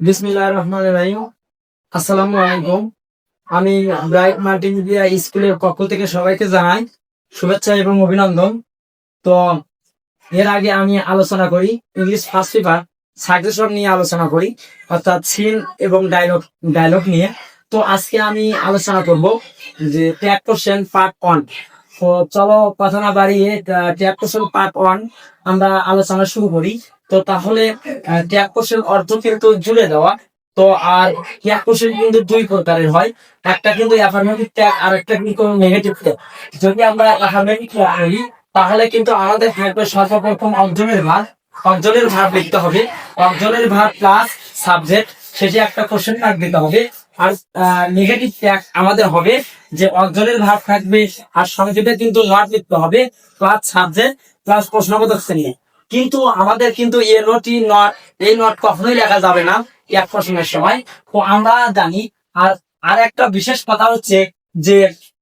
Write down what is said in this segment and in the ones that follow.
বিসমিল্লাহির রহমানির রহিম। আসসালামু আলাইকুম। আমি ব্রাইট মার্টিন মাল্টিমিডিয়া স্কুলের পক্ষ থেকে সবাইকে জানাই শুভেচ্ছা এবং অভিনন্দন। তো, এর আগে আমি আলোচনা করি, ইংলিশ ফার্স্ট পেপার সাজেশন নিয়ে আলোচনা করি, অর্থাৎ সিন এবং ডায়লগ ডায়লগ নিয়ে। তো, আজকে আমি আলোচনা করব যে ট্যাগ কোশ্চেন পার্ট ওয়ান। চলো কথা না বাড়িয়ে ট্যাগ কোশ্চেন পার্ট ওয়ান আমরা আলোচনা শুরু করি। তো তাহলে ট্যাগ কোশ্চেন অর্থ কিন্তু জুড়ে দেওয়া। তো আর ট্যাগ কোশ্চেন কিন্তু দুই প্রকারের হয়। একটা কিন্তু অ্যাফার্মেটিভ আর একটা কিন্তু নেগেটিভ ট্যাগ যদি আমরা অ্যাফার্মেটিভ ট্যাগ করি তাহলে কিন্তু আমাদের থাকবে সর্বপ্রথম অঞ্চলের ভার। অঞ্চলের ভার লিখতে হবে। অঞ্চলের ভার প্লাস সাবজেক্ট শেষে একটা কোশ্চেন মার্ক দিতে হবে। আর নেগেটিভ আমাদের হবে যে ভার থাকবে আর কিন্তু নট লিখতে হবে সাবজেক্ট শ্রেণি। কিন্তু আমাদের কিন্তু এ নটি এই নট কখনোই লেখা যাবে না এক প্রশ্নের সময়। তো আমরা জানি, আর আর একটা বিশেষ কথা হচ্ছে যে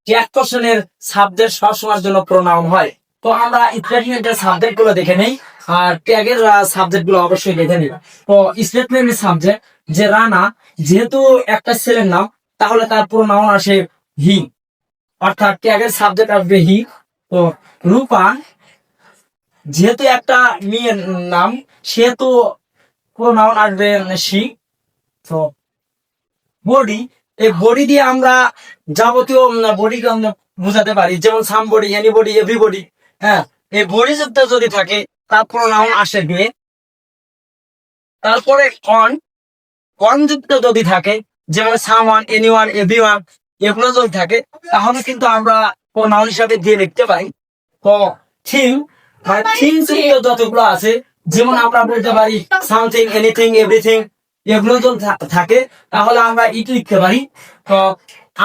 ট্যাগ কোশ্চেনের সাবজেক্ট সবসময়ের জন্য প্রণাম হয়। তো আমরা স্টেটমেন্টের সাবজেক্টগুলো দেখে নেই। আর ট্যাগের সাবজেক্টগুলো অবশ্যই দেখে নিই তো স্টেটমেন্টের সাবজেক্ট যে রানা, যেহেতু একটা ছেলের নাম, তাহলে তার প্রোনাউন আসে হি অর্থাৎ ট্যাগের সাবজেক্ট আসবে হি তো রূপা, যেহেতু একটা মেয়ের নাম, সেহেতু প্রোনাউন আসবে সি তো বডি এই বডি দিয়ে আমরা যাবতীয় বডিকে বোঝাতে পারি। যেমন some body any body everybody হ্যাঁ এই বডি যদি থাকে তার প্রোনাউন আসে বে তারপরে অন অন যুক্ত যদি থাকে, যেমন someone anyone everyone এগুলো যদি থাকে, তাহলে কিন্তু আমরা প্রোনাউন হিসাবে দিয়ে লিখতে পারি। তো থিং থিং যতগুলো আছে, যেমন আমরা বলতে পারি সামথিং এনিথিং এভরিথিং এগুলো যদি থাকে, তাহলে আমরা ইট লিখতে পারি? তো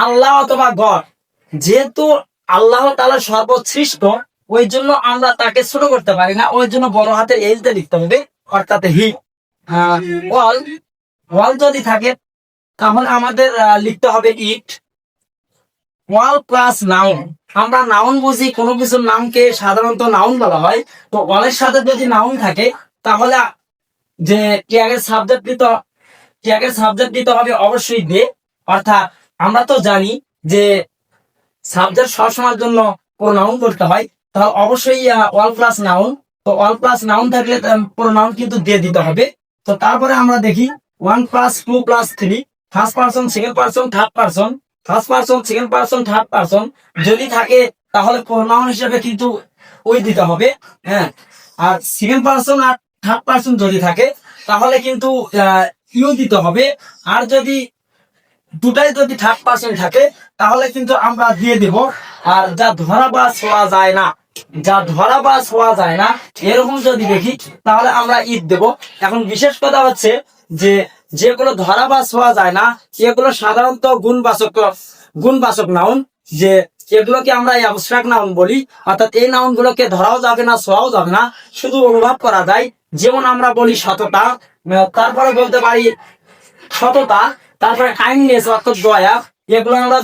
আল্লাহ অথবা গড। যেহেতু আল্লাহ তালা সর্বশ্রেষ্ঠ ওই জন্য আমরা তাকে ছোট করতে পারি না। ওই জন্য বড় হাতের এইচটা লিখতে হবে, অর্থাৎ হি। ওয়াল। ওয়াল যদি থাকে, তাহলে আমাদের লিখতে হবে ইট। All plus noun. আমরা নাউন বুঝি, কোনো কিছুর নামকে সাধারণত নাউন বলা হয়। তো ওয়ালের সাথে যদি নাউন থাকে, তাহলে যে ট্যাগের সাবজেক্ট দিতে, ট্যাগের সাবজেক্ট দিতে হবে অবশ্যই দে। অর্থাৎ আমরা তো জানি যে সাবজেক্ট সবসময়ের জন্য প্রোনাউন করতে হয়। তাহলে অবশ্যই ওয়াল প্লাস নাউন তো ওয়াল প্লাস নাউন থাকলে প্রোনাউন কিন্তু দিয়ে দিতে হবে। তো তারপরে আমরা দেখি one plus two plus three first person second person third person first person second person third person যদি থাকে, তাহলে প্রোনাউন হিসেবে কিন্তু ওই দিতে হবে হ্যাঁ। আর সেকেন্ড পার্সন আর থার্ড পার্সন যদি থাকে, তাহলে কিন্তু ইউ দিতে হবে। আর যদি দুটাই যদি থার্ড পার্সন থাকে, তাহলে কিন্তু আমরা দিয়ে দেব। আর যা ধরা বা ছোঁয়া যায় না। যা ধরা বা ছোঁয়া যায় না, এরকম যদি দেখি, তাহলে আমরা ঈদ দেব। এখন বিশেষ কথা হচ্ছে যে, যেগুলো ধরা বা ছোঁয়া যায় না, এগুলো সাধারণত গুণবাচক গুণবাচক নাউন যে এগুলোকে আমরা অ্যাবস্ট্রাক্ট নাউন বলি, অর্থাৎ এই নাউন গুলোকে ধরাও যাবে না, ছোঁয়াও যাবে না। শুধু অনুভব করা যায়, যেমন আমরা বলি সততা তারপরে বলতে পারি সততা, তারপরে কাইন্ডনেস অর্থাৎ দয়া, এগুলো আমরা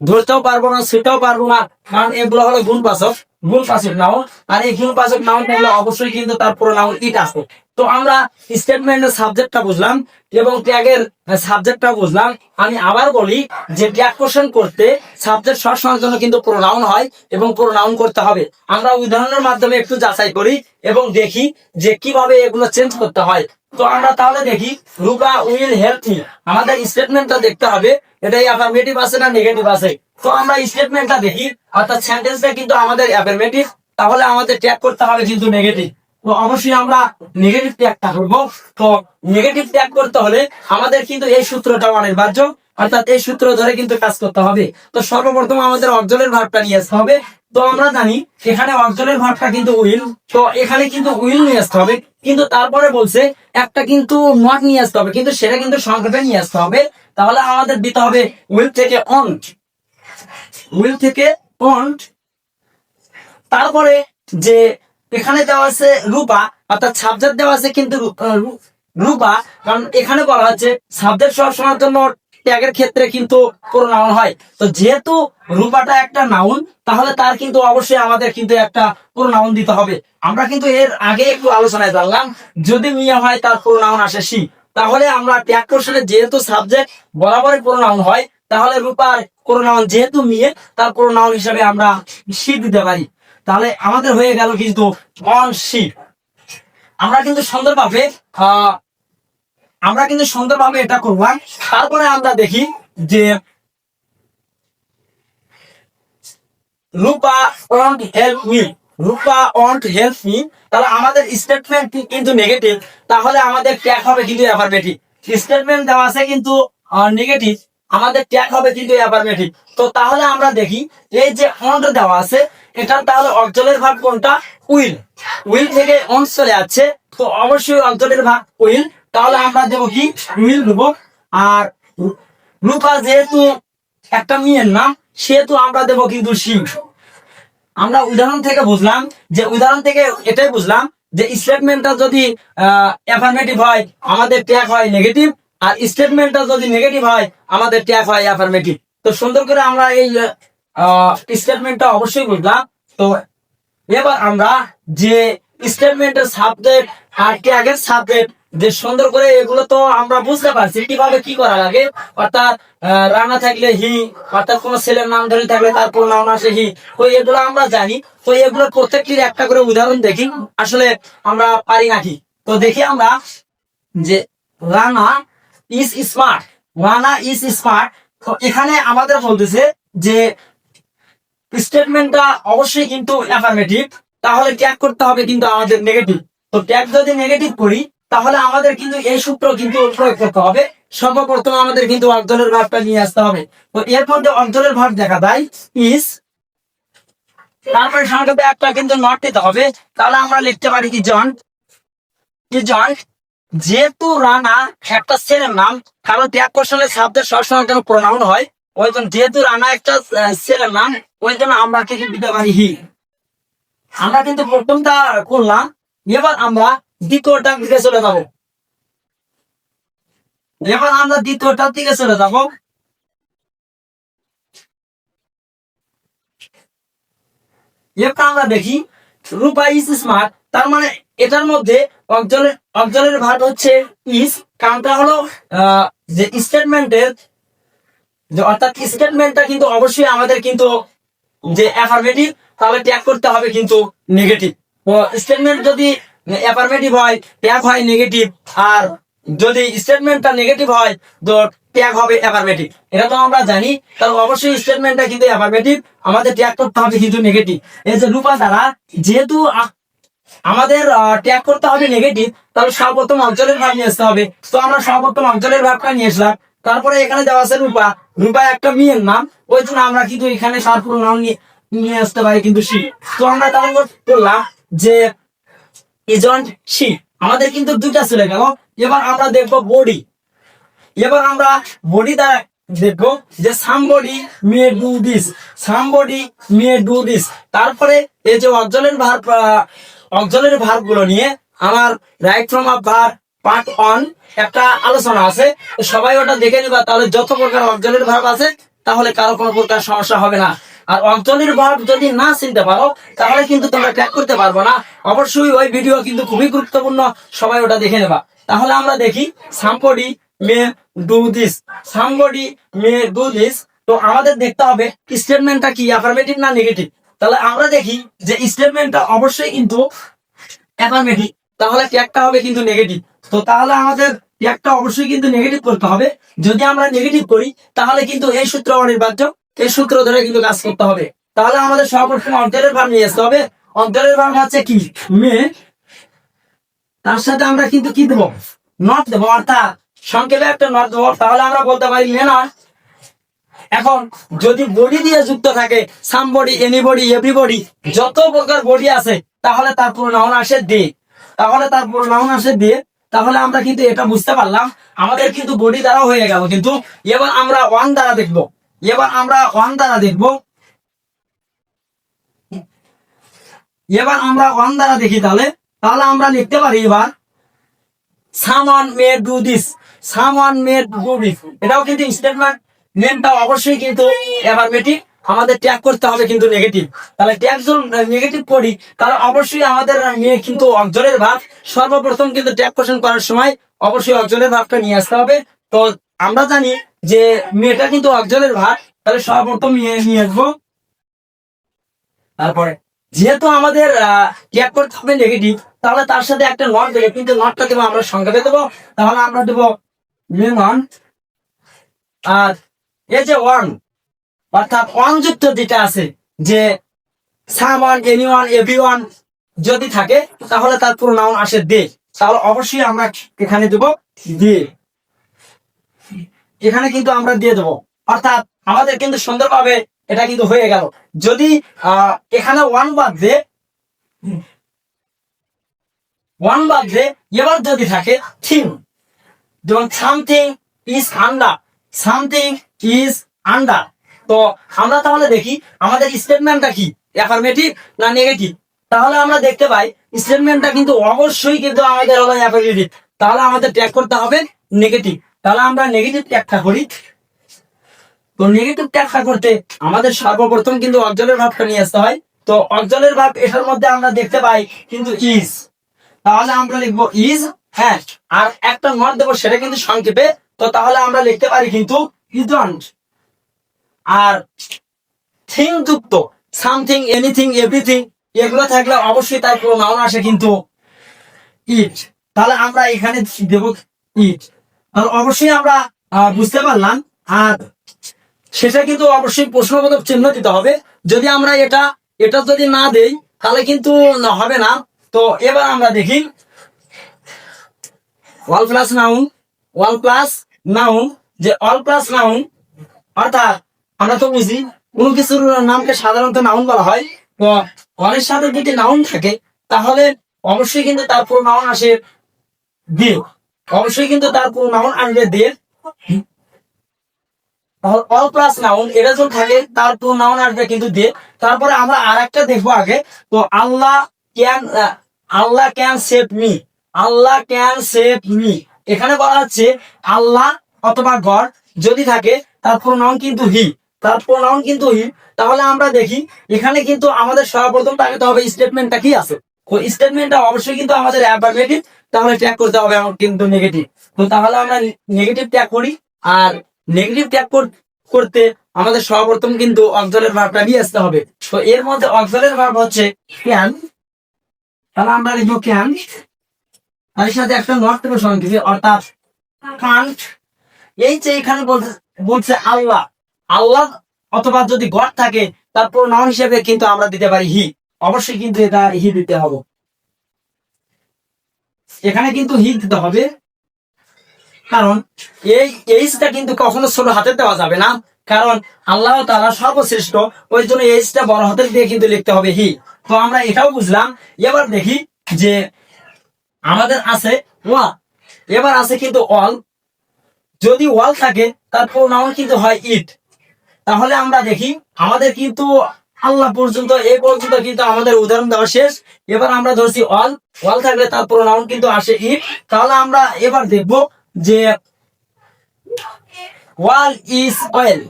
ধরতেও পারব না সেটাও পারব না, কারণ এগুলো হলো গুণবাচক। গুণবাচক নাউন আর এই গুণবাচক নাউন থাকলে অবশ্যই কিন্তু তার পুরো নাউন ইট আছে তো আমরা স্টেটমেন্টের সাবজেক্টটা বুঝলাম, এবং ট্যাগের সাবজেক্টটা বুঝলাম। আমি আবার বলি যে ট্যাগ কোশ্চেন করতে সাবজেক্ট সবসময়ের জন্য কিন্তু পুরো প্রোনাউন হয়, এবং পুরো প্রোনাউন করতে হবে। আমরা উদাহরণের মাধ্যমে একটু যাচাই করি, এবং দেখি যে কীভাবে এগুলো চেঞ্জ করতে হয়। তো আমরা তাহলে দেখি, রুবা উইল হেল্প আমাদের স্টেটমেন্টটা দেখতে হবে এটা অ্যাফার্মেটিভ আছে না নেগেটিভ আছে? তো আমরা স্টেটমেন্টটা দেখি। অর্থাৎ সেন্টেন্সটা কিন্তু আমাদের অ্যাফার্মেটিভ তাহলে আমাদের ট্যাগ করতে হবে কিন্তু নেগেটিভ তো অবশ্যই আমরা নেগেটিভ ট্যাগটা করব। তো নেগেটিভ ট্যাগ করতে হলে আমাদের কিন্তু এই সূত্রটা অনিবার্য। অর্থাৎ এই সূত্র ধরে কিন্তু কাজ করতে হবে। তো সর্বপ্রথম আমাদের অর্জনের ভাবটা নিয়ে আসতে হবে। তো আমরা জানি এখানে অর্জনের ভাবটা কিন্তু উইল। তো এখানে কিন্তু উইল নিয়ে আসতে হবে। কিন্তু তারপরে বলছে একটা কিন্তু নট নিয়ে আসতে হবে। কিন্তু সেটা কিন্তু সংক্ষেপে নিয়ে আসতে হবে। তাহলে আমাদের দিতে হবে উইল থেকে অন উইল থেকে অন তারপরে যে এখানে দেওয়া আছে রূপা, অর্থাৎ সাবজেক্ট দেওয়া আছে কিন্তু রূপা, কারণ এখানে বলা হচ্ছে সাবজেক্ট সবসময়ের জন্য ট্যাগের ক্ষেত্রে কিন্তু প্রোনাউন হয়। তো যেহেতু রূপাটা একটা নাউন তাহলে তার কিন্তু অবশ্যই আমাদের কিন্তু একটা প্রোনাউন দিতে হবে। আমরা কিন্তু এর আগে একটু আলোচনায় জানলাম, যদি মিয়া হয় তার প্রোনাউন আসে সি। তাহলে আমরা ট্যাগ কোশ্চেনে যেহেতু সাবজেক্ট বরাবরই প্রোনাউন হয় তাহলে রূপার প্রোনাউন যেহেতু মেয়ে, তার প্রোনাউন হিসাবে আমরা সি দিতে পারি। তাহলে আমাদের হয়ে গেল কিন্তু অন সি আমরা কিন্তু সুন্দরভাবে আমরা কিন্তু সুন্দরভাবে এটা করলাম তারপরে আমরা দেখি যে Rupa won't help me Rupa won't help me তাহলে আমাদের স্টেটমেন্ট কিন্তু নেগেটিভ তাহলে আমাদের ট্যাগ হবে কিন্তু অ্যাফার্মেটিভ স্টেটমেন্ট দেওয়া আছে কিন্তু নেগেটিভ আমাদের ট্যাগ হবে কিন্তু অ্যাফার্মেটিভ তো তাহলে আমরা দেখি, এই যে অন্ট দেওয়া আছে, এটা তাহলে অঞ্চলের ভাগ কোনটা? উইল। উইল থেকে অন চলে যাচ্ছে তো অবশ্যই অঞ্চলের ভাগ উইল। তাহলে আমরা দেবো কি? উইল দেবো। আর রূপা যেহেতু একটা মেয়ের নাম, সেহেতু আমরা দেবো কিন্তু শিব আমরা উদাহরণ থেকে বুঝলাম যে, উদাহরণ থেকে এটাই বুঝলাম যে স্টেটমেন্টটা যদি অ্যাফার্মেটিভ হয়, আমাদের ট্যাগ হয় নেগেটিভ আর স্টেটমেন্টটা যদি নেগেটিভ হয়, আমাদের ট্যাগ হয় অ্যাফার্মেটিভ তো সুন্দর করে আমরা এই স্টেটমেন্টটা অবশ্যই বুঝলাম। তো এবার আমরা যে স্টেটমেন্টের সাবজেক্ট আর ট্যাগের সাবজেক্ট যে সুন্দর করে এগুলো তো আমরা বুঝতে পারছি, কীভাবে কি করা লাগে। অর্থাৎ রানা থাকলে হি, অর্থাৎ কোন ছেলের নাম ধরে থাকলে তার নাম আসে হি। তো এগুলো আমরা জানি। তো এগুলো প্রত্যেকটির একটা করে উদাহরণ দেখি, আসলে আমরা পারি নাকি। তো দেখি আমরা যে Rana is smart Rana is smart তো এখানে আমাদের বলতেছে যে স্টেটমেন্টটা অবশ্যই কিন্তু অ্যাফার্মেটিভ তাহলে ট্যাগ করতে হবে কিন্তু আমাদের নেগেটিভ তো ট্যাগ যদি নেগেটিভ করি, তাহলে আমাদের কিন্তু এই সূত্র কিন্তু প্রয়োগ করতে হবে। সর্বপ্রথম আমাদের কিন্তু অঞ্চলের ভাবটা নিয়ে আসতে হবে। তো এর মধ্যে অঞ্চলের ভাব দেখা দেয় ইস তারপরে সংক্ষেপে একটা কিন্তু নট দিতে হবে। তাহলে আমরা লিখতে পারি কি জন কি জন যেহেতু রানা একটা ছেলের নাম কারণ ত্যাগ কোশ্চেনের শব্দের সবসময় যেন প্রোনাউন হয়, ওই জন্য যেহেতু রানা একটা ছেলের নাম, ওই জন্য আমরা কি দিতে পারি হি আমরা কিন্তু প্রথমটা করলাম, এবার আমরা দ্বিতীয়টা দিকে চলে যাব। এবার আমরা দ্বিতীয়টার দিকে চলে যাব। এবার আমরা দেখি, রূপা ইস স্মার্ট তার মানে এটার মধ্যে অঞ্চলের অঞ্চলের ভাগ হচ্ছে ইস কারণটা হলো যে স্টেটমেন্টের অর্থাৎ স্টেটমেন্টটা কিন্তু অবশ্যই আমাদের কিন্তু যে অ্যাফার্মেটিভ তাহলে ট্যাগ করতে হবে কিন্তু নেগেটিভ স্টেটমেন্ট যদি অ্যাফার্মেটিভ হয় ট্যাগ হয় নেগেটিভ আর যদি স্টেটমেন্টটা নেগেটিভ হয়, তো ট্যাগ হবে অ্যাফার্মেটিভ এটা তো আমরা জানি, তাহলে অবশ্যই স্টেটমেন্টটা কিন্তু অ্যাফার্মেটিভ আমাদের ট্যাগ করতে হবে কিন্তু নেগেটিভ এই যে রূপা দ্বারা, যেহেতু আমাদের ট্যাগ করতে হবে নেগেটিভ তাহলে সর্বপ্রথম অঞ্চলের ভাব নিয়ে আসতে হবে। তো আমরা সর্বপ্রথম অঞ্চলের ভাবটা নিয়ে আসলাম? তারপরে এখানে দেওয়া আছে রূপা। রূপা একটা মেয়ের নাম, ওই জন্য আমরা কিন্তু এখানে সর্বপ্রথম নাম নিয়ে নিয়ে আসতে পারি কিন্তু শি তো আমরা তাহলে করলাম যে ইজন্ট শি আমাদের কিন্তু দুইটা চলে গেল। এবার আমরা দেখব বডি। এবার আমরা বডি দ্বারা দেখব যে somebody may do this somebody may do this তারপরে এই যে অঞ্চলের ভার অঞ্চলেরগুলো নিয়ে আমার রাইট ফ্রম আ ভার পার্ট অন একটা আলোচনা আছে। সবাই ওটা দেখে নিবা, তাহলে যত প্রকার অঞ্চলের ভাব আছে, তাহলে কারও কোনো প্রকার সমস্যা হবে না। আর অঞ্চলের ভাব যদি না চিনতে পারো, তাহলে কিন্তু তোমরা ট্র্যাক করতে পারব না। অবশ্যই ওই ভিডিও কিন্তু খুবই গুরুত্বপূর্ণ, সবাই ওটা দেখে নেবা। তাহলে আমরা দেখি somebody may do this somebody may do this তো আমাদের দেখতে হবে স্টেটমেন্টটা কি অ্যাফার্মেটিভ না নেগেটিভ তাহলে আমরা দেখি যে স্টেটমেন্টটা অবশ্যই কিন্তু অ্যাফার্মেটিভ তাহলে ট্যাগটা হবে কিন্তু নেগেটিভ। তো তাহলে আমাদের ট্যাগটা অবশ্যই কিন্তু নেগেটিভ করতে হবে। যদি আমরা নেগেটিভ করি, তাহলে কিন্তু এই সূত্র অনির্বার্য এই সূত্র ধরে কিন্তু কাজ করতে হবে। তাহলে আমাদের সর্বপ্রথম অন্তরের ভাব নিয়ে আসতে হবে। অন্তরের ভাব হচ্ছে কি? মে, তার সাথে আমরা কিন্তু কি দেবো? নট দেবো, অর্থাৎ সংক্ষেপে একটা নট দেবো। তাহলে আমরা বলতে পারি মে নট এখন যদি বডি দিয়ে যুক্ত থাকে সাম body any body every body যত প্রকার বডি আছে, তাহলে তার পুরো নাউন আসে দে তাহলে তার পুরো আসে দে তাহলে আমরা কিন্তু এটা বুঝতে পারলাম, আমাদের কিন্তু বডি দ্বারা হয়ে গেল। কিন্তু এবার আমরা ওয়ান দ্বারা দেখব। এবার আমরা ওয়ান দ্বারা দেখব। এবার আমরা ওয়ান দ্বারা দেখি তাহলে। তাহলে আমরা লিখতে পারি এবার someone may do this someone may do this এটাও কিন্তু স্টেটমেন্ট নেমটা অবশ্যই কিন্তু অ্যাফার্মেটিভ আমাদের ট্যাগ করতে হবে কিন্তু নেগেটিভ তাহলে ট্যাগ যদি নেগেটিভ করি তাহলে অবশ্যই আমাদের মেয়ে কিন্তু অঞ্চলের ভাগ সর্বপ্রথম কিন্তু ট্যাগ কোশ্চেন করার সময় অবশ্যই অক্সলের ভাবটা নিয়ে আসতে হবে। তো আমরা জানি যে মেয়েটা কিন্তু অক্সলের ভাব, তাহলে সর্বপ্রথম নিয়ে নিয়ে আসব। তারপরে, যেহেতু আমাদের ট্যাগ করতে হবে নেগেটিভ তাহলে তার সাথে একটা নট দেবে, কিন্তু নটটা দেবো আমরা সংখ্যাতে দেবো। তাহলে আমরা দেবো ওয়ান আর এই যে ওয়ান অর্থাৎ ওয়ান যুক্ত যেটা আছে, যে সামওয়ান এনিওয়ান এভরিওয়ান যদি থাকে, তাহলে তার পুরো নাম আসে দে। তাহলে অবশ্যই আমরা এখানে দেবো দিয়ে এখানে কিন্তু আমরা দিয়ে দেবো। অর্থাৎ আমাদের কিন্তু সুন্দরভাবে এটা কিন্তু হয়ে গেল। যদি এখানে ওয়ান বাদ দে ওয়ান বাদ দে, এবার যদি থাকে থিং যেমন something is under something is under তো আমরা তাহলে দেখি আমাদের স্টেটমেন্টটা কি? অ্যাফার্মেটিভ না নেগেটিভ তাহলে আমরা দেখতে পাই স্টেটমেন্টটা কিন্তু অবশ্যই কিন্তু আমাদের হলো অ্যাফার্মেটিভ তাহলে আমাদের ট্যাগ করতে হবে নেগেটিভ তাহলে আমরা নেগেটিভ ট্যাগটা করি। তো নেগেটিভ ট্যাগটা করতে আমাদের সর্বপ্রথম কিন্তু অঞ্চলের ভাবটা নিয়ে আসতে হয়। তো অঞ্চলের ভাব এটার মধ্যে আমরা দেখতে পাই কিন্তু ইজ তাহলে আমরা লিখব ইজ হ্যাঁ আর একটা নট দেবো সেটা কিন্তু সংক্ষেপে। তো তাহলে আমরা লিখতে পারি কিন্তু ইজন্ট আর থিং যুক্ত সামথিং এনিথিং এভরিথিং এগুলো থাকলে অবশ্যই তার পুরো নাউন আসে কিন্তু ইট তাহলে আমরা এখানে দেব ইট আর অবশ্যই আমরা বুঝতে পারলাম। আর সেটা কিন্তু অবশ্যই প্রশ্নবোধক চিহ্ন দিতে হবে। যদি আমরা এটা এটা যদি না দেই, তাহলে কিন্তু হবে না। তো এবার আমরা দেখি। All plus noun all plus noun যে অল প্লাস নাউন অর্থাৎ আমরা তো বুঝি, কোনো কিছুর নামকে সাধারণত নাউন বলা হয়। তো অলের সাথে যদি নাউন থাকে, তাহলে অবশ্যই কিন্তু তার পুরো নাউন আসে দিয়ে অবশ্যই কিন্তু তার পুরো নাউন আসবে দিয়ে অল প্লাস নাউন এটা যখন থাকে, তার পুরো নাউন আসবে কিন্তু দিয়ে তারপরে আমরা আর একটা দেখব আগে। তো Allah can Allah can save me Allah can save me এখানে বলা হচ্ছে, আল্লাহ অথবা গড যদি থাকে, তার প্রোনাউন কিন্তু হি। তার প্রোনাউন কিন্তু হি। তাহলে আমরা দেখি, এখানে কিন্তু আমাদের সর্বপ্রথম তাকাতে হবে স্টেটমেন্টটা কি আছে? তো স্টেটমেন্টটা অবশ্যই কিন্তু আমাদের অ্যাফার্মেটিভ তাহলে ট্যাগ করতে হবে কিন্তু নেগেটিভ তো তাহলে আমরা নেগেটিভ ট্যাগ করি, আর নেগেটিভ ট্যাগ করতে আমাদের সর্বপ্রথম কিন্তু অক্সলের ভাবটা নিয়ে আসতে হবে। তো এর মধ্যে অক্সলের ভাব হচ্ছে ক্যান তাহলে আমরা লিখব ক্যান তার সাথে একটা নট থেকে অর্থাৎ কান্ট এই যে এখানে বলছে আল্লাহ। আল্লাহ অথবা যদি গড থাকে তারপর নাম হিসেবে কিন্তু আমরা দিতে পারি হি। অবশ্যই কিন্তু এটা হি দিতে হবে। এখানে কিন্তু হি দিতে হবে। কারণ এই এইচটা কিন্তু কখনো ছোট হাতে দেওয়া যাবে না। কারণ আল্লাহ তারা সর্বশ্রেষ্ঠ, ওই জন্য এইচটা বড় হাতের দিয়ে কিন্তু লিখতে হবে হি। তো আমরা এটাও বুঝলাম। এবার দেখি যে আমাদের আছে ওয়া। এবার আছে কিন্তু অল। যদি ওয়াল থাকে, তার প্রোনাউন কিন্তু হয় ইট তাহলে আমরা দেখি, আমাদের কিন্তু আল্লাহ পর্যন্ত, এ পর্যন্ত কিন্তু আমাদের উদাহরণ দেওয়া শেষ। এবার আমরা ধরছি অল ওয়াল থাকলে তার প্রোনাউন কিন্তু আসে ইট তাহলে আমরা এবার দেখব যে all is well.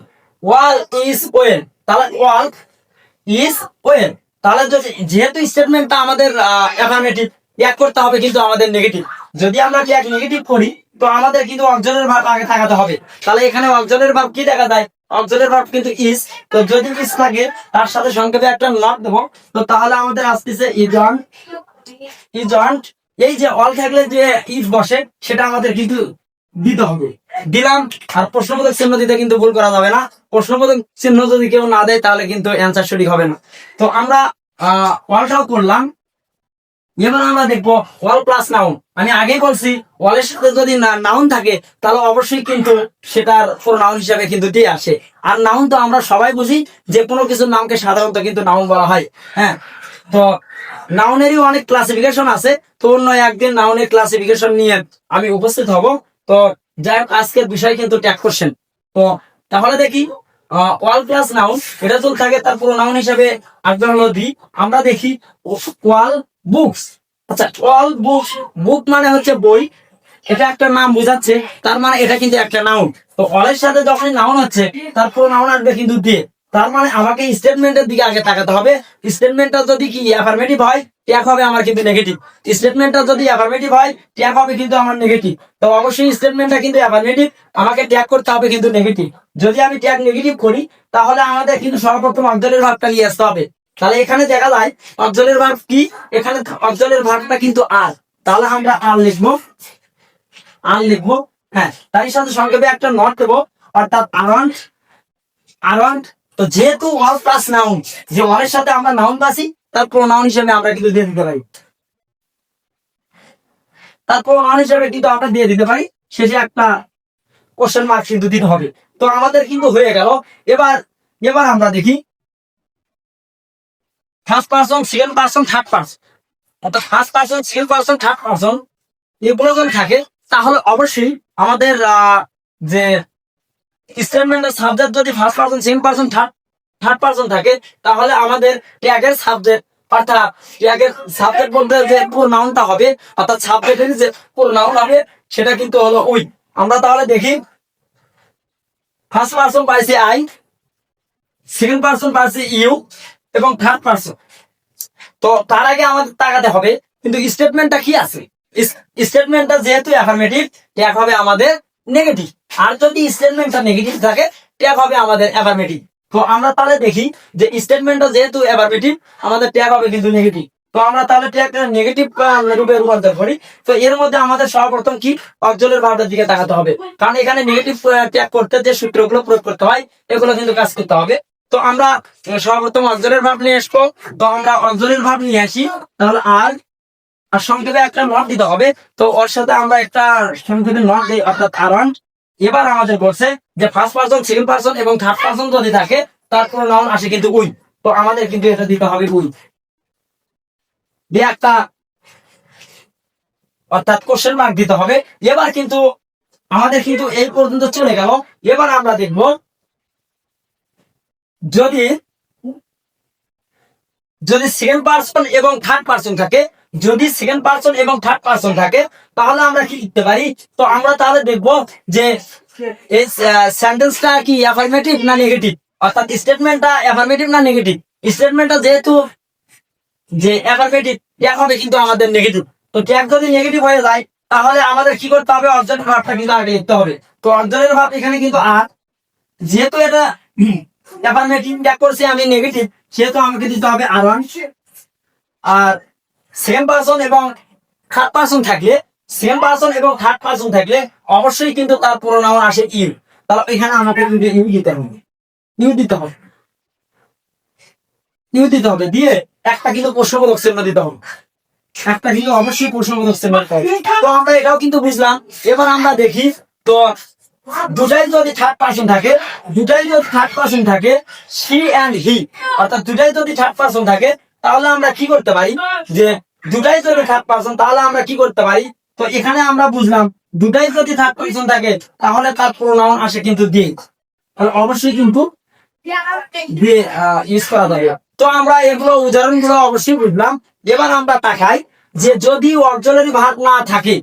All is well. তাহলে ওয়াল ইজ ওয়েল। তাহলে যেহেতু স্টেটমেন্টটা আমাদের অ্যাফার্মেটিভ এক করতে হবে কিন্তু আমাদের নেগেটিভ যদি আমরা এক নেগেটিভ করি তো আমাদের কিন্তু অক্সলের ভাব আগে থাকাতে হবে। তাহলে এখানে অক্সলের ভাব কি দেখা যায়? অক্সলের ভাব কিন্তু ইজ তো যদি ইজ থাকে তার সাথে সংক্ষেপে একটা লাভ দেবো। তো তাহলে আমাদের আসতেছে ইজন ইজন্ট এই যে অল থাকলে যে ইফ বসে সেটা আমাদের কিন্তু দিতে হবে। দিলাম। আর প্রশ্নবোধক চিহ্ন দিতে কিন্তু ভুল করা যাবে না। প্রশ্নবোধক চিহ্ন যদি কেউ না দেয় তাহলে কিন্তু অ্যান্সার সঠিক হবে না। তো আমরা আহ, ওয়ালটাও করলাম। এবার আমরা দেখব ওয়াল প্লাস নাউন আমি আগেই বলছি ওয়ালের সাথে যদি নাউন থাকে, তাহলে অবশ্যই কিন্তু সেটার পুরো নাউন হিসাবে কিন্তু দিয়ে আসে। আর নাউন তো আমরা সবাই বুঝি, যে কোনো কিছুর নামকে সাধারণত কিন্তু নাউন বলা হয়। হ্যাঁ? তো নাউনেরই অনেক ক্লাসিফিকেশন আছে। তো অন্য একদিন নাউনের ক্লাসিফিকেশন নিয়ে আমি উপস্থিত হব। তো যাই হোক, আজকের বিষয় কিন্তু ট্যাগ করছেন। তো তাহলে দেখি ওয়াল প্লাস নাউন এটা চল থাকে তার পুরো নাউন হিসাবে আসবে হলো দি আমরা দেখি ওয়াল বুকস। আচ্ছা অল বুকস বুক মানে হচ্ছে বই। এটা একটা নাম বোঝাচ্ছে, তার মানে এটা কিন্তু একটা নাউন তো অলের সাথে যখন নাউন হচ্ছে, তার পুরো নাউন আসবে কিন্তু দিয়ে তার মানে আমাকে স্টেটমেন্টের দিকে আগে তাকাতে হবে। স্টেটমেন্টটা যদি কি অ্যাফার্মেটিভ হয় ট্যাগ হবে আমার কিন্তু নেগেটিভ স্টেটমেন্টটা যদি অ্যাফার্মেটিভ হয় ট্যাগ হবে কিন্তু আমার নেগেটিভ তো অবশ্যই স্টেটমেন্টটা কিন্তু অ্যাফার্মেটিভ আমাকে ট্যাগ করতে হবে কিন্তু নেগেটিভ যদি আমি ট্যাগ নেগেটিভ করি, তাহলে আমাদের কিন্তু সর্বপ্রথম অঞ্চলের ভাবটা নিয়ে আসতে হবে। তাহলে এখানে দেখা যায় অঞ্চলের ভাব কি? এখানে অঞ্চলের ভাবটা কিন্তু আর। তাহলে আমরা আর লিখব। আর লিখব। হ্যাঁ তার সাথে সংক্ষেপে একটা নট দেবো। অর্থাৎ আরাউন্ড আরাউন্ড তো যেহেতু অল প্লাস নাউন যে অলের সাথে আমরা নাউন পাচ্ছি তার প্রোনাউন হিসেবে আমরা কিন্তু দিয়ে দিতে পারি। তার প্রোনাউন হিসেবে কিন্তু আমরা দিয়ে দিতে পারি। শেষে একটা কোশ্চেন মার্ক কিন্তু দিতে হবে। তো আমাদের কিন্তু হয়ে গেল। এবার এবার আমরা দেখি। First person second person third person অর্থাৎ first person second person third person এগুলো যদি থাকে। তাহলে অবশ্যই আমাদের যে স্টেটমেন্টের সাবজেক্ট যদি first person second person third third person থাকে, তাহলে আমাদের ট্যাগের সাবজেক্ট অর্থাৎ ট্যাগের সাবজেক্ট বলতে যে পুরো নাউনটা হবে, অর্থাৎ সাবজেক্টের যে পুরো নাউন হবে, সেটা কিন্তু হলো উই আমরা তাহলে দেখি। ফার্স্ট পার্সন পাইছি আই সেকেন্ড পার্সন পাইছি ইউ এবং থার্ড পার্সন তো তার আগে আমাদের তাকাতে হবে, কিন্তু স্টেটমেন্টটা কি আছে? স্টেটমেন্টটা যেহেতু অ্যাফার্মেটিভ ট্যাগ হবে আমাদের নেগেটিভ আর যদি স্টেটমেন্টটা নেগেটিভ থাকে ট্যাগ হবে আমাদের অ্যাফার্মেটিভ তো আমরা তাহলে দেখি যে স্টেটমেন্টটা যেহেতু অ্যাফার্মেটিভ আমাদের ট্যাগ হবে কিন্তু নেগেটিভ তো আমরা তাহলে ট্যাগটা নেগেটিভ রূপে রূপান্তর করি। তো এর মধ্যে আমাদের সর্বপ্রথম কি? অর্জনের ভাবটার দিকে তাকাতে হবে। কারণ এখানে নেগেটিভ ট্যাগ করতে যে সূত্রগুলো প্রয়োগ করতে হয়, এগুলো কিন্তু কাজ করতে হবে। তো আমরা সর্বপ্রথম অর্জনের ভাব নিয়ে আসব। তো আমরা অর্জনের ভাব নিয়ে আসি। তাহলে আর আর সংক্ষেপে একটা নট দিতে হবে। তো ওর সাথে আমরা একটা সংক্ষেপে নট দিই, অর্থাৎ আরন। এবার আমাদের বলছে যে ফার্স্ট পার্সন সেকেন্ড পার্সন এবং থার্ড পার্সন যদি থাকে তারপর নাউন আসে কিন্তু উই। তো আমাদের কিন্তু এটা দিতে হবে উই। দিয়ে একটা, অর্থাৎ কোশ্চেন মার্ক দিতে হবে। এবার কিন্তু, আমাদের কিন্তু এই পর্যন্ত চলে গেল। এবার আমরা দেখব যদি যদি সেকেন্ড পার্সন এবং থার্ড পার্সন থাকে, যদি সেকেন্ড পার্সন এবং থার্ড পার্সন থাকে, তাহলে আমরা কি লিখতে পারি? তো আমরা তাহলে দেখব যে এই সেন্টেন্সটা কি অ্যাফার্মেটিভ না নেগেটিভ অর্থাৎ স্টেটমেন্টটা অ্যাফার্মেটিভ না নেগেটিভ স্টেটমেন্টটা যেহেতু যে অ্যাফার্মেটিভ ট্যাগ হবে কিন্তু আমাদের নেগেটিভ তো ট্যাগ যদি নেগেটিভ হয়ে যায়, তাহলে আমাদের কি করতে হবে? অর্জনের ভাবটা কিন্তু আগে লিখতে হবে। তো অর্জনের ভাব এখানে কিন্তু আর, যেহেতু এটা সেহেতু আমাকে দিতে হবে আর অবশ্যই কিন্তু তার পুরো নাম আসে ইউ তাহলে এখানে আমাকে ইউ দিতে হবে। ইউ দিতে হবে। ইউ দিতে হবে। দিয়ে একটা কিন্তু প্রশ্নবোধক চিহ্ন দিতে হবে। একটা কিন্তু অবশ্যই প্রশ্নবোধক চিহ্ন দিতে হবে। তো আমরা এটাও কিন্তু বুঝলাম। এবার আমরা দেখি, তো দুটাই যদি থার্ড পার্সন থাকে, দুটাই যদি থার্ড পার্সন থাকে সি অ্যান্ড হি অর্থাৎ দুটাই যদি থার্ড পার্সন থাকে, তাহলে আমরা কি করতে পারি? যে দুটাই যদি থার্ড পার্সন তাহলে আমরা কি করতে পারি? তো এখানে আমরা বুঝলাম, দুটাই যদি থার্ড পার্সন থাকে, তাহলে তার প্রোনাউন আসে কিন্তু অবশ্যই কিন্তু তো আমরা এগুলো, উদাহরণগুলো অবশ্যই বুঝলাম। এবার আমরা তাকাই যে যদি অর্জলের ভাত না থাকে,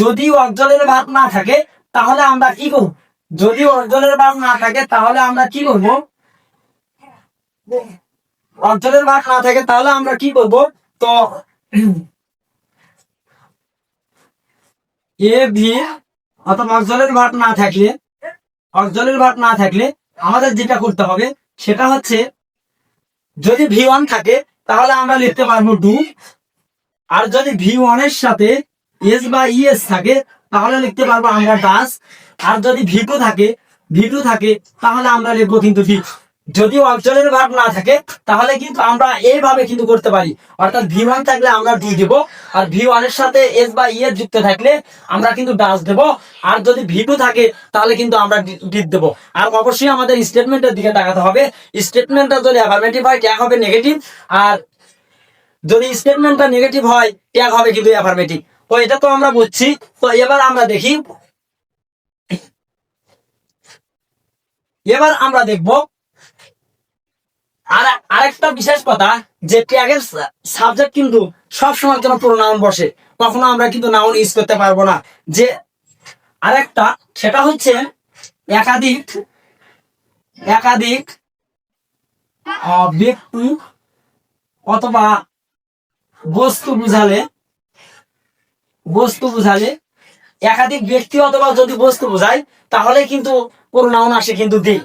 যদি অর্জলের ভাত না থাকে তাহলে আমরা কি করব? যদি অর্জলের ভাত না থাকে, তাহলে আমরা কি করব? অর্জলের ভাত না থাকে, তাহলে আমরা কি করব? তো এ, বি অথবা অর্জলের ভাত না থাকলে অর্জলের ভাত না থাকলে আমাদের যেটা করতে হবে, সেটা হচ্ছে যদি ভি ওয়ান থাকে, তাহলে আমরা লিখতে পারব ডু। আর যদি ভি ওয়ানের সাথে এস বা ইএস থাকে তাহলে লিখতে পারব আমরা ডাস আর যদি ভি টু থাকে ভি টু থাকে, তাহলে আমরা লিখব কিন্তু ডি যদি অঞ্চলের ভাব না থাকে, তাহলে কিন্তু আমরা এইভাবে কিন্তু করতে পারি। অর্থাৎ ভি ওয়ান থাকলে আমরা ডি দেবো, আর ভি ওয়ানের সাথে এস বা ইএস যুক্ত থাকলে আমরা কিন্তু ডাস দেবো। আর যদি ভি টু থাকে, তাহলে কিন্তু আমরা ডি দেবো। আর অবশ্যই আমাদের স্টেটমেন্টের দিকে তাকাতে হবে। স্টেটমেন্টটা যদি অ্যাফার্মেটিভ হয় ট্যাগ হবে নেগেটিভ আর যদি স্টেটমেন্টটা নেগেটিভ হয় ট্যাগ হবে কিন্তু অ্যাফার্মেটিভ তো এটা তো আমরা বুঝছি। তো এবার আমরা দেখি। এবার আমরা দেখব। আর আরেকটা বিশেষ কথা, যে ট্যাগের সাবজেক্ট কিন্তু সব সময় জন্য পুরো নাউন বসে। কখনো আমরা কিন্তু নাউন ইউজ করতে পারব না। যে আরেকটা, সেটা হচ্ছে একাধিক একাধিক ব্যক্তি অথবা বস্তু বুঝালে বস্তু বুঝালে, একাধিক ব্যক্তি অথবা যদি বস্তু বোঝায়, তাহলে কিন্তু প্রোনাউন আসে কিন্তু দে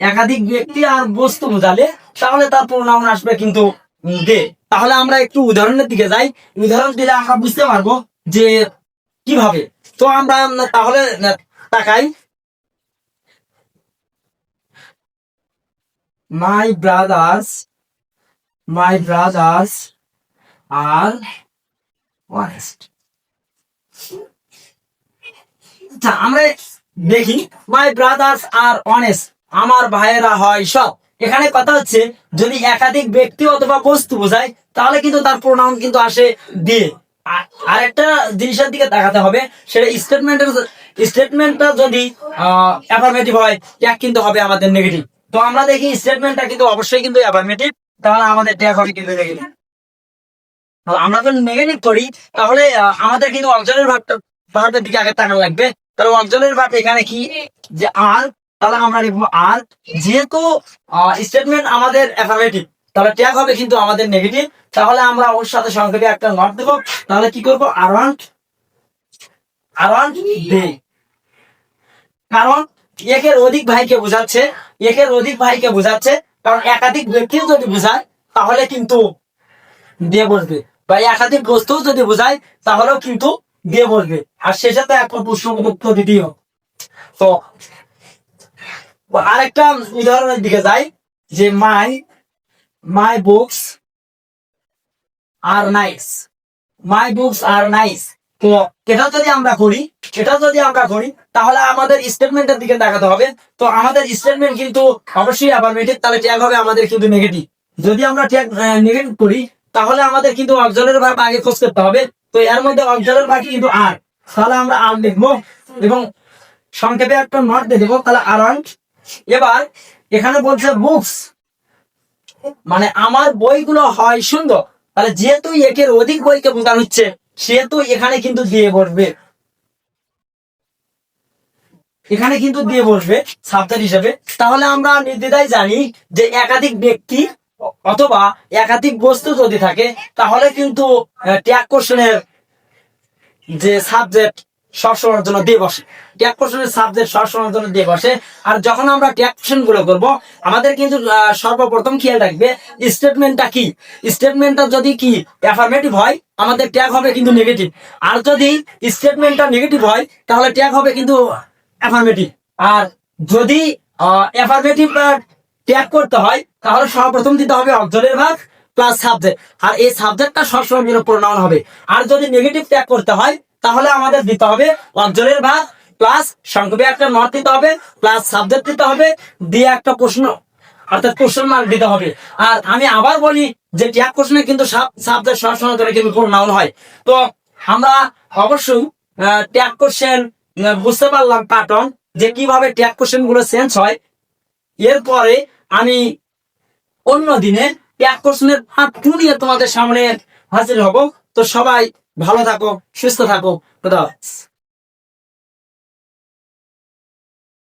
একাধিক ব্যক্তি আর বস্তু বোঝালে, তাহলে তার প্রোনাউন আসবে কিন্তু দে তাহলে আমরা একটু উদাহরণের দিকে যাই। উদাহরণ দিলে আমরা বুঝতে পারব যে কীভাবে। তো আমরা তাহলে তাকাই। My brothers my brothers are honest. আচ্ছা আমরা দেখি মাই ব্রাদার্স আর অনেস্ট আমার ভাইয়েরা হয় সব এখানে কথা হচ্ছে, যদি একাধিক ব্যক্তি অথবা বস্তু বোঝায়, তাহলে কিন্তু তার প্রোনাউন কিন্তু আসে দিয়ে। আর- আরেকটা জিনিসের দিকে তাকাতে হবে, সেটা স্টেটমেন্টের স্টেটমেন্টটা যদি অ্যাফার্মেটিভ হয় ট্যাগ কিন্তু হবে আমাদের নেগেটিভ তো আমরা দেখি স্টেটমেন্টটা কিন্তু অবশ্যই কিন্তু অ্যাফার্মেটিভ তাহলে আমাদের ট্যাগ হবে কিন্তু নেগেটিভ আমরা যদি নেগেটিভ করি, তাহলে আমাদের কিন্তু অঞ্চলের ভাবটা ভাবের দিকে আগে তাকানো লাগবে। তাহলে অঞ্চলের ভাব এখানে কি? যে আর, তাহলে আমরা লিখব আর। যেহেতু স্টেটমেন্ট আমাদের তাহলে ট্যাগ হবে কিন্তু আমাদের নেগেটিভ তাহলে আমরা ওর সাথে সংক্ষেপে একটা নট দেবো। তাহলে কি করব? আরাউন্ড আরাউন্ড দে। কারণ, একের অধিক ভাইকে বোঝাচ্ছে, একের অধিক ভাইকে বোঝাচ্ছে। কারণ একাধিক ব্যক্তিও যদি বোঝায়, তাহলে কিন্তু দিয়ে বসবে। বা একাধিক বস্তু যদি বোঝায়, তাহলেও কিন্তু দিয়ে বসবে। আর শেষে তো একটা প্রশ্ন উত্তর দিতেই হবে। তো, আরেকটা উদাহরণের দিকে যাই, যে my my books are nice. My books are nice. তো, এটা যদি আমরা করি, এটা যদি আমরা করি, তাহলে আমাদের স্টেটমেন্টের দিকে দেখাতে হবে। তো, আমাদের স্টেটমেন্ট কিন্তু অবশ্যই অ্যাফার্মেটিভ তাহলে ট্যাগ হবে আমাদের কিন্তু নেগেটিভ যদি আমরা ট্যাগ নেগেটিভ করি, তাহলে আমাদের কিন্তু অক্সলের ভাব আগে খোঁজ করতে হবে। তো এর মধ্যে অক্সলের ভাগ কিন্তু আর। তাহলে আমরা আর লিখব এবং সংক্ষেপে একটা নট দিয়ে দেবো, তাহলে আরাউন্ড এবার এখানে বলছে বুকস মানে আমার বইগুলো হয় সুন্দর। তাহলে যেহেতু একের অধিক বইকে বোঝানো হচ্ছে, সেহেতু এখানে কিন্তু দিয়ে বসবে। এখানে কিন্তু দিয়ে বসবে সাবজেক্ট হিসেবে। তাহলে আমরা নির্দ্বিধায় জানি যে একাধিক ব্যক্তি অথবা একাধিক বস্তু যদি থাকে, তাহলে কিন্তু ট্যাগ কোশ্চেনের যে সাবজেক্ট সবসময়ের জন্য দিয়ে বসে। ট্যাগ কোশ্চেনের সাবজেক্ট সবসময়ের জন্য দিয়ে বসে। আর যখন আমরা ট্যাগ কোশ্চেনগুলো করব, আমাদের কিন্তু সর্বপ্রথম খেয়াল রাখবে স্টেটমেন্টটা কি? স্টেটমেন্টটা যদি কি অ্যাফার্মেটিভ হয়, আমাদের ট্যাগ হবে কিন্তু নেগেটিভ আর যদি স্টেটমেন্টটা নেগেটিভ হয়, তাহলে ট্যাগ হবে কিন্তু অ্যাফার্মেটিভ আর যদি অ্যাফার্মেটিভ ট্যাগ করতে হয়, তাহলে সর্বপ্রথম দিতে হবে অক্সলের ভাগ প্লাস সাবজেক্ট আর এই সাবজেক্টটা সবসময় যেন প্রোনাউন হবে। আর যদি নেগেটিভ ট্যাগ করতে হয়, তাহলে আমাদের দিতে হবে অক্সলের ভাগ প্লাস সংক্ষেপে একটা নট দিতে হবে প্লাস সাবজেক্ট দিতে হবে, দিয়ে একটা প্রশ্ন, অর্থাৎ কোশ্চেন মার্ক দিতে হবে। আর আমি আবার বলি যে ট্যাগ কোশ্চেনে কিন্তু সাবজেক্ট সবসময় ধরে কিন্তু প্রোনাউন হয়। তো আমরা অবশ্যই ট্যাগ কোশ্চেন বুঝতে পারলাম প্যাটার্ন যে কীভাবে ট্যাগ কোশ্চেনগুলো চেঞ্জ হয়। এরপরে আমি অন্য দিনে এই আকর্ষণের হাত নিয়ে তোমাদের সামনে হাজির হব তো সবাই ভালো থাকো, সুস্থ থাকো খুদা।